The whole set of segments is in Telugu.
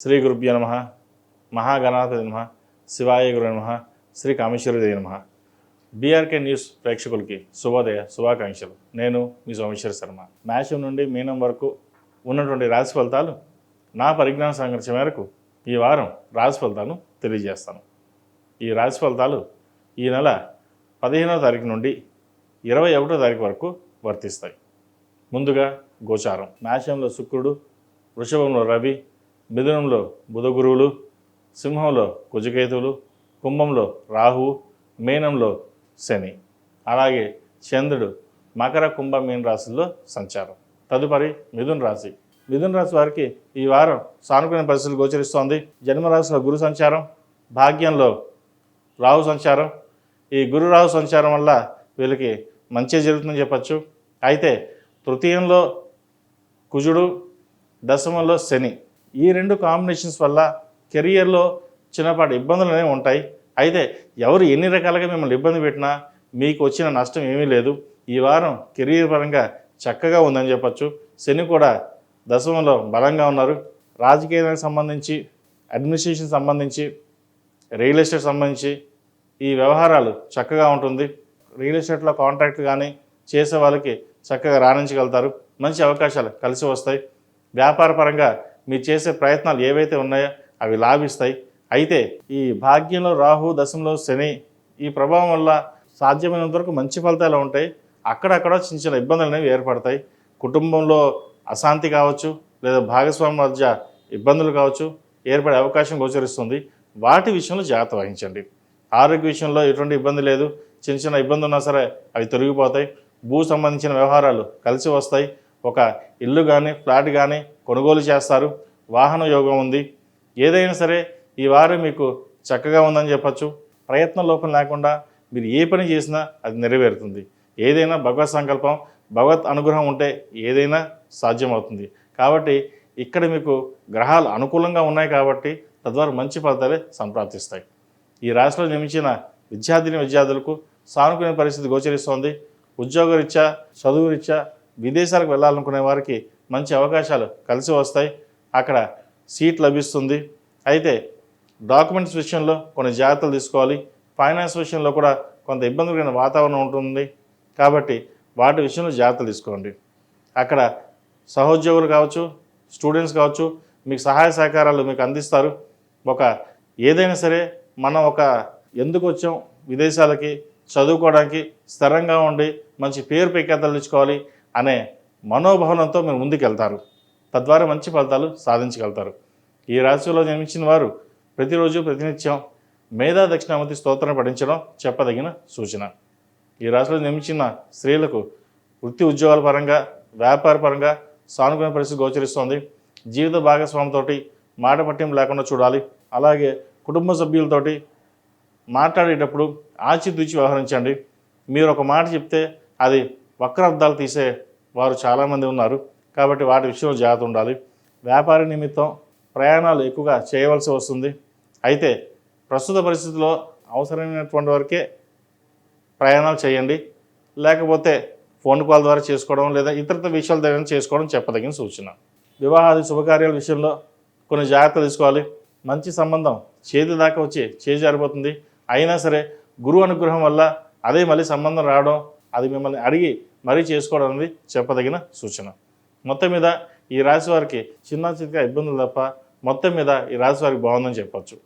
శ్రీ గురుభ్య నమ. మహాగణాధిపతి నమ. శివాయ గురు నమ. శ్రీ కామేశ్వరదేవి నమ. బీఆర్కే న్యూస్ ప్రేక్షకులకి శుభోదయ శుభాకాంక్షలు. నేను మీ సోమేశ్వర శర్మ. మేషం నుండి మీనం వరకు ఉన్నటువంటి రాశి ఫలితాలు నా పరిజ్ఞాన సంఘర్షణ మేరకు ఈ వారం రాశి ఫలితాలను తెలియజేస్తాను. ఈ రాశి ఫలితాలు ఈ నెల పదిహేనవ తారీఖు నుండి ఇరవై ఒకటో తారీఖు వరకు వర్తిస్తాయి. ముందుగా గోచారం. మేషంలో శుక్రుడు వృషభంలో రవి మిథునంలో బుధ గురువులు సింహంలో కుజకేతువులు కుంభంలో రాహువు మీనంలో శని. అలాగే చంద్రుడు మకర కుంభ మీన రాశుల్లో సంచారం. తదుపరి మిథున రాశి. మిథున రాశి వారికి ఈ వారం సానుకూల పరిస్థితులు గోచరిస్తోంది. జన్మరాశిలో గురు సంచారం భాగ్యంలో రాహు సంచారం. ఈ గురు రాహు సంచారం వల్ల వీళ్ళకి మంచి జరుగుతుందని చెప్పచ్చు. అయితే తృతీయంలో కుజుడు దశమంలో శని. ఈ రెండు కాంబినేషన్స్ వల్ల కెరియర్లో చిన్నపాటి ఇబ్బందులు అనేవి ఉంటాయి. అయితే ఎవరు ఎన్ని రకాలుగా మిమ్మల్ని ఇబ్బంది పెట్టినా మీకు వచ్చిన నష్టం ఏమీ లేదు. ఈ వారం కెరియర్ పరంగా చక్కగా ఉందని చెప్పచ్చు. శని కూడా దశమంలో బలంగా ఉన్నారు. రాజకీయానికి సంబంధించి అడ్మినిస్ట్రేషన్ సంబంధించి రియల్ ఎస్టేట్ సంబంధించి ఈ వ్యవహారాలు చక్కగా ఉంటుంది. రియల్ ఎస్టేట్లో కాంట్రాక్ట్ కానీ చేసే వాళ్ళకి చక్కగా రాణించగలుగుతారు. మంచి అవకాశాలు కలిసి వస్తాయి. వ్యాపార పరంగా మీరు చేసే ప్రయత్నాలు ఏవైతే ఉన్నాయో అవి లాభిస్తాయి. అయితే ఈ భాగ్యంలో రాహు దశంలో శని ఈ ప్రభావం వల్ల సాధ్యమైనంత వరకు మంచి ఫలితాలు ఉంటాయి. అక్కడక్కడ చిన్న చిన్న ఇబ్బందులు అనేవి ఏర్పడతాయి. కుటుంబంలో అశాంతి కావచ్చు లేదా భాగస్వామి మధ్య ఇబ్బందులు కావచ్చు ఏర్పడే అవకాశం గోచరిస్తుంది. వాటి విషయంలో జాగ్రత్త వహించండి. ఆరోగ్య విషయంలో ఎటువంటి ఇబ్బంది లేదు. చిన్న చిన్న ఇబ్బంది ఉన్నా సరే అవి తొలగిపోతాయి. భూ సంబంధించిన వ్యవహారాలు కలిసి వస్తాయి. ఒక ఇల్లు కానీ ఫ్లాట్ కానీ కొనుగోలు చేస్తారు. వాహన యోగం ఉంది. ఏదైనా సరే ఈ వారం మీకు చక్కగా ఉందని చెప్పచ్చు. ప్రయత్న లోపం లేకుండా మీరు ఏ పని చేసినా అది నెరవేరుతుంది. ఏదైనా భగవత్ సంకల్పం భగవత్ అనుగ్రహం ఉంటే ఏదైనా సాధ్యమవుతుంది. కాబట్టి ఇక్కడ మీకు గ్రహాలు అనుకూలంగా ఉన్నాయి కాబట్టి తద్వారా మంచి ఫలితాలే సంప్రాప్తిస్తాయి. ఈ రాశిలో నియమించిన విద్యార్థిని విద్యార్థులకు సానుకూల పరిస్థితి గోచరిస్తోంది. ఉద్యోగరీత్యా చదువురీత్యా విదేశాలకు వెళ్ళాలనుకునే వారికి మంచి అవకాశాలు కలిసి వస్తాయి. అక్కడ సీట్ లభిస్తుంది. అయితే డాక్యుమెంట్స్ విషయంలో కొన్ని జాగ్రత్తలు తీసుకోవాలి. ఫైనాన్స్ విషయంలో కూడా కొంత ఇబ్బందికరమైన వాతావరణం ఉంటుంది. కాబట్టి వాటి విషయంలో జాగ్రత్తలు తీసుకోండి. అక్కడ సహోద్యోగులు కావచ్చు స్టూడెంట్స్ కావచ్చు మీకు సహాయ సహకారాలు మీకు అందిస్తారు. ఒక ఏదైనా సరే మనం ఒక ఎందుకు వచ్చాం విదేశాలకి చదువుకోవడానికి స్థిరంగా ఉండి మంచి పేరు ప్రఖ్యాతలు తెచ్చుకోవాలి. అనే మనోభావనతో మీరు ముందుకెళ్తారు. తద్వారా మంచి ఫలితాలు సాధించగలుగుతారు. ఈ రాశిలో జన్మించిన వారు ప్రతిరోజు ప్రతినిత్యం మేధా దక్షిణామతి స్తోత్రం పఠించడం చెప్పదగిన సూచన. ఈ రాశిలో జన్మించిన స్త్రీలకు వృత్తి ఉద్యోగాల పరంగా వ్యాపార పరంగా సానుకూల పరిస్థితి గోచరిస్తోంది. జీవిత భాగస్వామితోటి మాట పట్టింపు లేకుండా చూడాలి. అలాగే కుటుంబ సభ్యులతోటి మాట్లాడేటప్పుడు ఆచితూచి వ్యవహరించండి. మీరు ఒక మాట చెప్తే అది వక్రార్థాలు తీసే వారు చాలామంది ఉన్నారు. కాబట్టి వాటి విషయంలో జాగ్రత్త ఉండాలి. వ్యాపార నిమిత్తం ప్రయాణాలు ఎక్కువగా చేయవలసి వస్తుంది. అయితే ప్రస్తుత పరిస్థితుల్లో అవసరమైనటువంటి వరకే ప్రయాణాలు చేయండి. లేకపోతే ఫోన్ కాల్ ద్వారా చేసుకోవడం లేదా ఇతరత విషయాల ద్వారా చేసుకోవడం చెప్పదగిన సూచన. వివాహాది శుభకార్యాల విషయంలో కొన్ని జాగ్రత్తలు తీసుకోవాలి. మంచి సంబంధం చేతి దాకా వచ్చి చేజారిపోతుంది అయినా సరే గురువు అనుగ్రహం వల్ల అదే మళ్ళీ సంబంధం రావడం అది మిమ్మల్ని అడిగి మరీ చేసుకోవడం అనేది చెప్పదగిన సూచన. మొత్తం మీద ఈ రాశి వారికి చిన్న చిన్న ఇబ్బందులు తప్ప మొత్తం మీద ఈ రాశి వారికి బాగుందని చెప్పచ్చు.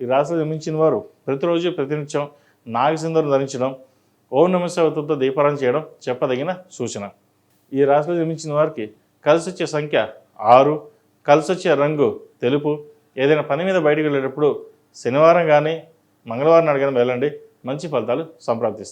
ఈ రాశిలో జన్మించిన వారు ప్రతిరోజు ప్రతినిత్యం నాగసింధులు ధరించడం ఓం నమస్వతంతో దీపారాయణ చేయడం చెప్పదగిన సూచన. ఈ రాశిలో జన్మించిన వారికి కలిసి వచ్చే సంఖ్య ఆరు కలిసి వచ్చే రంగు తెలుపు. ఏదైనా పని మీద బయటకు వెళ్ళేటప్పుడు శనివారం కానీ మంగళవారం అడిగిన వెళ్ళండి. మంచి ఫలితాలు సంప్రాప్తిస్తారు